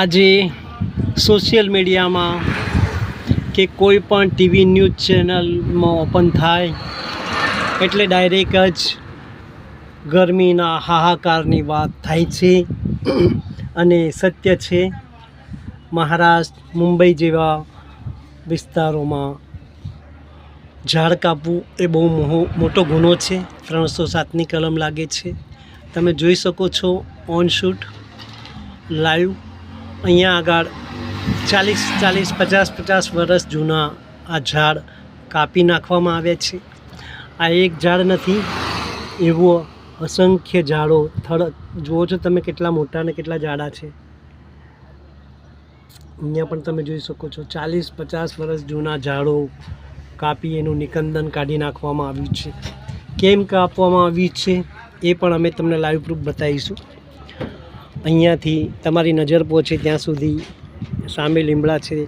આજે સોશિયલ મીડિયામાં કે કોઈ પણ ટીવી ન્યૂઝ ચેનલમાં ઓપન થાય, એટલે ડાયરેક્ટ જ ગરમીના હાહાકારની વાત થાય છે. અને સત્ય છે મહારાષ્ટ્ર મુંબઈ જેવા વિસ્તારોમાં ઝાડ કાપવું એ બહુ મોટો ગુનો છે. ત્રણસો સાતની કલમ લાગે છે. તમે જોઈ શકો છો ઓન શૂટ લાઈવ અહીંયા આગળ ચાલીસ ચાલીસ, પચાસ પચાસ વર્ષ જૂના આ ઝાડ કાપી નાખવામાં આવ્યા છે. આ એક ઝાડ નથી, એવો અસંખ્ય ઝાડો થડ જુઓ છો તમે કેટલા મોટા અને કેટલા જાડા છે. અહીંયા પણ તમે જોઈ શકો છો, ચાલીસ, પચાસ વર્ષ જૂના ઝાડો કાપી એનું નિકંદન કાઢી નાખવામાં આવ્યું છે. કેમ કાપવામાં આવ્યું છે એ પણ અમે તમને લાઈવ પ્રૂફ બતાવીશું. અહીંયાથી તમારી નજર પહોંચે ત્યાં સુધી સામે લીમડા છે.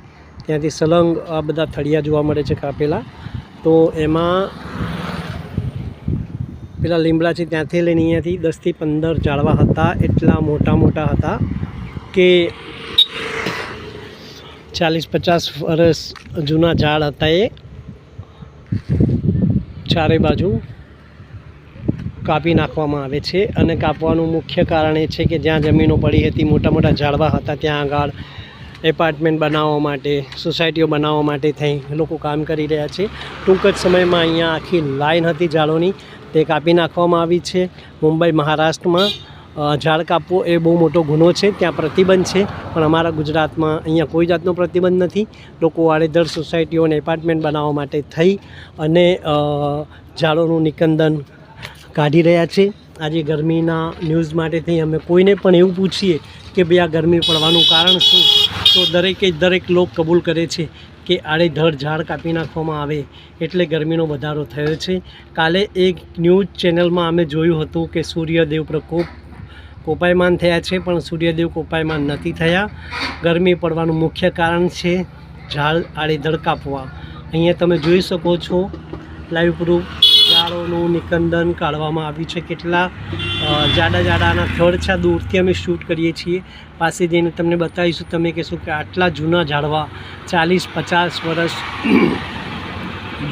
ત્યાંથી સલંગ આ બધા થળિયા જોવા મળે છે કાપેલા. તો એમાં પેલા લીમડા છે ત્યાંથી લઈને અહીંયાથી દસથી પંદર ઝાડવા હતા. એટલા મોટા મોટા હતા કે ચાલીસ પચાસ વર્ષ જૂના ઝાડ હતા એ. ચારે બાજુ કાપી નાખવામાં આવે છે અને કાપવાનું મુખ્ય કારણ એ છે કે જ્યાં જમીનો પડી હતી મોટા મોટા ઝાડવા હતા, ત્યાં આગળ એપાર્ટમેન્ટ બનાવવા માટે, સોસાયટીઓ બનાવવા માટે થઈ, લોકો કામ કરી રહ્યા છે. ટૂંક જ સમયમાં અહીંયા આખી લાઈન હતી ઝાડોની, તે કાપી નાખવામાં આવી છે. મુંબઈ મહારાષ્ટ્રમાં ઝાડ કાપવો એ બહુ મોટો ગુનો છે, ત્યાં પ્રતિબંધ છે, પણ અમારા ગુજરાતમાં અહીંયા કોઈ જાતનો પ્રતિબંધ નથી. લોકો આડેધડ સોસાયટીઓને એપાર્ટમેન્ટ બનાવવા માટે થઈ અને ઝાડોનું નિકંદન કાઢી રહ્યા છે. આજે ગરમીના ન્યૂઝ માટેથી અમે કોઈને પણ એવું પૂછીએ કે ભાઈ આ ગરમી પડવાનું કારણ શું? તો દરેકે દરેક લોક કબૂલ કરે છે કે આડેધડ ઝાડ કાપી નાખવામાં આવે એટલે ગરમીનો વધારો થયો છે. કાલે એક ન્યૂઝ ચેનલમાં અમે જોયું હતું કે સૂર્યદેવ પ્રકોપ કોપાયમાન થયા છે, પણ સૂર્યદેવ કોપાયમાન નથી થયા. ગરમી પડવાનું મુખ્ય કારણ છે ઝાડ આડેધડ કાપવા. અહીંયા તમે જોઈ શકો છો લાઈવ પ્રૂફ ઝાડોનું નિકંદન કાઢવામાં આવ્યું છે. કેટલા જાડા જાડાના થડ છે દૂરથી અમે શૂટ કરીએ છીએ. પાસે જઈને તમને બતાવીશું, તમે કહેશો કે આટલા જૂના ઝાડવા, ચાલીસ, પચાસ વર્ષ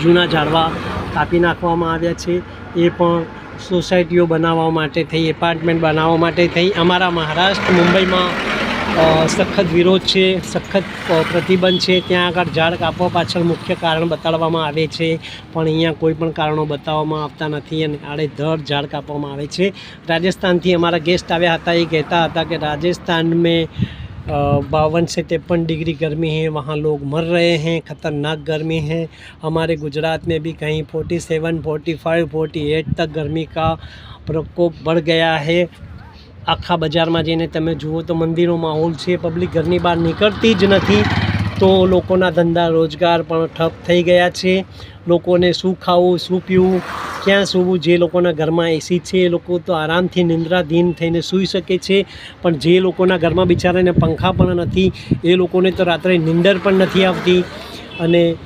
જૂના ઝાડવા કાપી નાખવામાં આવ્યા છે. એ પણ સોસાયટીઓ બનાવવા માટે થઈ, એપાર્ટમેન્ટ બનાવવા માટે થઈ. અમારા મહારાષ્ટ્ર, મુંબઈમાં સખત વિરોધ છે સખત અ, પ્રતિબંધ છે ત્યાં આગળ ઝાડ કાપવા પાછળ મુખ્ય કારણ બતાડવામાં આવે છે પણ અહીંયા કોઈ પણ કારણો બતાવવામાં આવતા નથી અને આડેધડ ઝાડ કાપવામાં આવે છે રાજસ્થાનથી અમારા ગેસ્ટ આવ્યા હતા એ કહેતા હતા કે રાજસ્થાન મેં बावन से तिरपन डिग्री गर्मी है वहाँ लोग मर रहे हैं ख़तरनाक गर्मी है हमारे गुजरात में भी कहीं forty seven forty five forty eight तक गर्मी का प्रकोप बढ़ गया है આખા બજારમાં જઈને તમે જુઓ તો મંદિરો માહોલ છે પબ્લિક ઘરની બહાર નીકળતી જ નથી. તો લોકોના ધંધા રોજગાર પણ ઠપ થઈ ગયા છે. લોકોને શું ખાવું, શું પીવું, ક્યાં સૂવું, જે લોકોના ઘરમાં એસી છે, એ લોકો તો આરામથી નિંદ્રાધીન થઈને સૂઈ શકે છે. પણ જે લોકોના ઘરમાં બિચારાને પંખા પણ નથી, એ લોકોને તો રાત્રે નિંદર પણ નથી આવતી. અને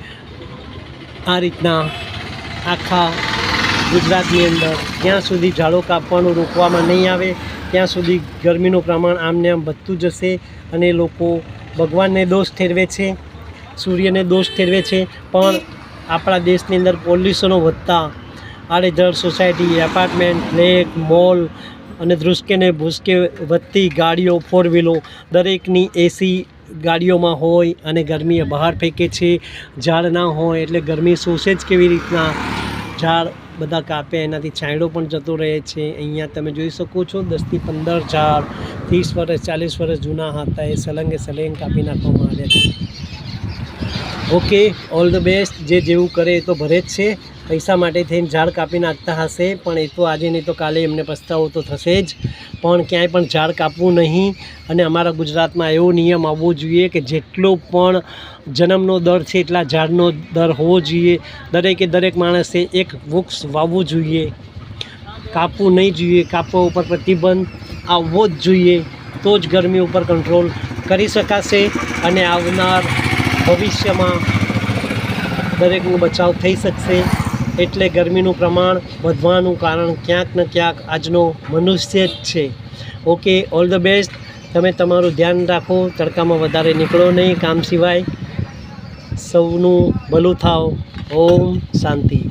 આ રીતના આખા ગુજરાતની અંદર જ્યાં સુધી ઝાડો કાપવાનું રોકવામાં નહીં આવે ત્યાં સુધી ગરમીનું પ્રમાણ આમને આમ વધતું જશે અને લોકો ભગવાનને દોષ ઠેરવે છે, સૂર્યને દોષ ઠેરવે છે. પણ આપણા દેશની અંદર પોલ્યુશનો વધતા, આડેધડ સોસાયટી, એપાર્ટમેન્ટ, ફ્લેટ, મોલ અને ધ્રુસકે ને ભૂસકે વધતી ગાડીઓ ફોર વ્હીલો દરેકની એસી ગાડીઓમાં હોય અને ગરમી બહાર ફેંકે છે. ઝાડ ના હોય એટલે ગરમી શોષે જ કેવી રીતના ઝાડ બધા કાપે, એનાથી છાંયડો પણ જતો રહે છે. અહીંયા તમે જોઈ શકો છો, દસથી પંદર ઝાડ ત્રીસ વર્ષ, ચાલીસ વર્ષ જૂના હતા એ સલંગે સલંગ કાપી નાખવામાં આવ્યા છે. ઓકે, ઓલ ધ બેસ્ટ, જે જેવું કરે એ તો ભરે જ છે. પૈસા માટે થઈને ઝાડ કાપી નાખતા હશે, પણ એ તો આજે નહીં તો કાલે એમને પસ્તાવો તો થશે જ. પણ ક્યાંય પણ ઝાડ કાપવું નહીં. અને અમારા ગુજરાતમાં એવો નિયમ આવવો જોઈએ કે જેટલો પણ જન્મનો દર છે, એટલા ઝાડનો દર હોવો જોઈએ. દરેકે દરેક માણસે એક વૃક્ષ વાવવું જોઈએ. કાપવું નહીં જોઈએ, કાપવા ઉપર પ્રતિબંધ આવવો જ જોઈએ. તો જ ગરમી ઉપર કંટ્રોલ કરી શકાશે. અને આવનાર ભવિષ્યમાં દરેકનો બચાવ થઈ શકશે. એટલે ગરમીનું પ્રમાણ વધવાનું કારણ ક્યાંક ને ક્યાંક આજનો મનુષ્ય જ છે. ઓકે ઓલ ધ બેસ્ટ તમે તમારું ધ્યાન રાખો, તડકામાં વધારે નીકળો નહીં કામ સિવાય. સૌનું ભલું થાવ. ઓમ શાંતિ.